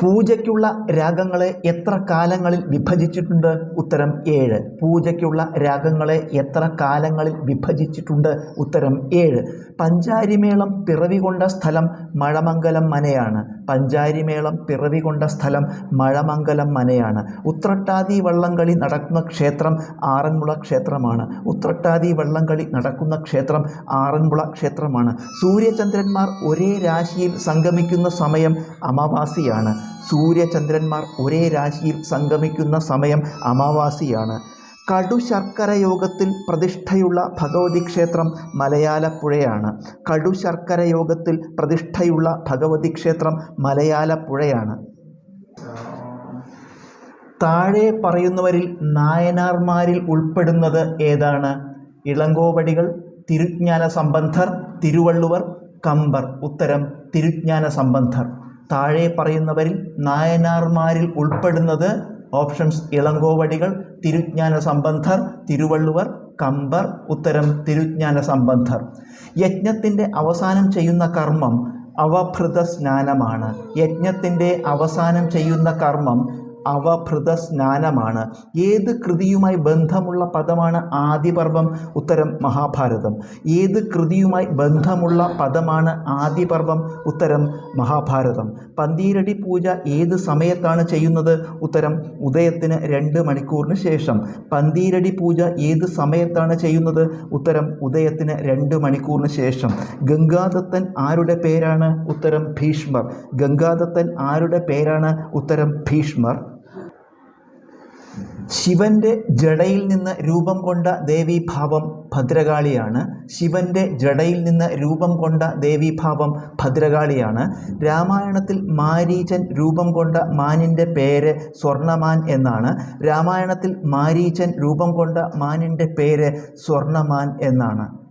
പൂജയ്ക്കുള്ള രാഗങ്ങളെ എത്ര കാലങ്ങളിൽ വിഭജിച്ചിട്ടുണ്ട്? ഉത്തരം ഏഴ്. പൂജയ്ക്കുള്ള രാഗങ്ങളെ എത്ര കാലങ്ങളിൽ വിഭജിച്ചിട്ടുണ്ട്? ഉത്തരം ഏഴ്. പഞ്ചാരിമേളം പിറവി കൊണ്ട സ്ഥലം മഴമംഗലം മനയാണ്. പഞ്ചാരിമേളം പിറവി കൊണ്ട സ്ഥലം മഴമംഗലം മനയാണ്. ഉത്രട്ടാതി വള്ളംകളി നടക്കുന്ന ക്ഷേത്രം ആറന്മുള ക്ഷേത്രമാണ്. ഉത്രട്ടാതി വള്ളംകളി നടക്കുന്ന ക്ഷേത്രം ആറന്മുള ക്ഷേത്രമാണ്. സൂര്യചന്ദ്രന്മാർ ഒരേ രാശിയിൽ സംഗമിക്കുന്ന സമയം അമാവാസിയാണ്. സൂര്യചന്ദ്രന്മാർ ഒരേ രാശിയിൽ സംഗമിക്കുന്ന സമയം അമാവാസിയാണ്. കടുശർക്കര യോഗത്തിൽ പ്രതിഷ്ഠയുള്ള ഭഗവതി ക്ഷേത്രം മലയാലപ്പുഴയാണ്. കടുശർക്കര യോഗത്തിൽ പ്രതിഷ്ഠയുള്ള ഭഗവതി ക്ഷേത്രം മലയാലപ്പുഴയാണ്. താഴെ പറയുന്നവരിൽ നായനാർമാരിൽ ഉൾപ്പെടുന്നത് ഏതാണ്? ഇളങ്കോവടികൾ തിരുജ്ഞാന സംബന്ധർ തിരുവള്ളുവർ കമ്പർ. ഉത്തരം തിരുജ്ഞാന സംബന്ധർ താഴെ പറയുന്നവരിൽ നായനാർമാരിൽ ഉൾപ്പെടുന്നത് ഓപ്ഷൻസ് ഇളങ്കോവടികൾ തിരുജ്ഞാന സംബന്ധർ തിരുവള്ളുവർ കമ്പർ ഉത്തരം തിരുജ്ഞാന സംബന്ധർ. യജ്ഞത്തിന്റെ അവസാനം ചെയ്യുന്ന കർമ്മം അവഭൃത സ്നാനമാണ്. യജ്ഞത്തിന്റെ അവസാനം ചെയ്യുന്ന കർമ്മം അവഭൃത സ്നാനമാണ് ഏത് കൃതിയുമായി ബന്ധമുള്ള പദമാണ് ആദിപർവം? ഉത്തരം മഹാഭാരതം. ഏത് കൃതിയുമായി ബന്ധമുള്ള പദമാണ് ആദിപർവം? ഉത്തരം മഹാഭാരതം. പന്തീരടി പൂജ ഏത് സമയത്താണ് ചെയ്യുന്നത്? ഉത്തരം ഉദയത്തിന് രണ്ട് മണിക്കൂറിന് ശേഷം. പന്തീരടി പൂജ ഏത് സമയത്താണ് ചെയ്യുന്നത്? ഉത്തരം ഉദയത്തിന് രണ്ട് മണിക്കൂറിന് ശേഷം. ഗംഗാദത്തൻ ആരുടെ പേരാണ്? ഉത്തരം ഭീഷ്മർ. ഗംഗാദത്തൻ ആരുടെ പേരാണ്? ഉത്തരം ഭീഷ്മർ. ശിവന്റെ ജടയിൽ നിന്ന് രൂപം കൊണ്ട ദേവീഭാവം ഭദ്രകാളിയാണ്. ശിവന്റെ ജടയിൽ നിന്ന് രൂപം കൊണ്ട ദേവീഭാവം ഭദ്രകാളിയാണ്. രാമായണത്തിൽ മാരീചൻ രൂപം കൊണ്ട മാനിന്റെ പേര് സ്വർണമാൻ എന്നാണ്. രാമായണത്തിൽ മാരീചൻ രൂപം കൊണ്ട മാനിന്റെ പേര് സ്വർണമാൻ എന്നാണ്.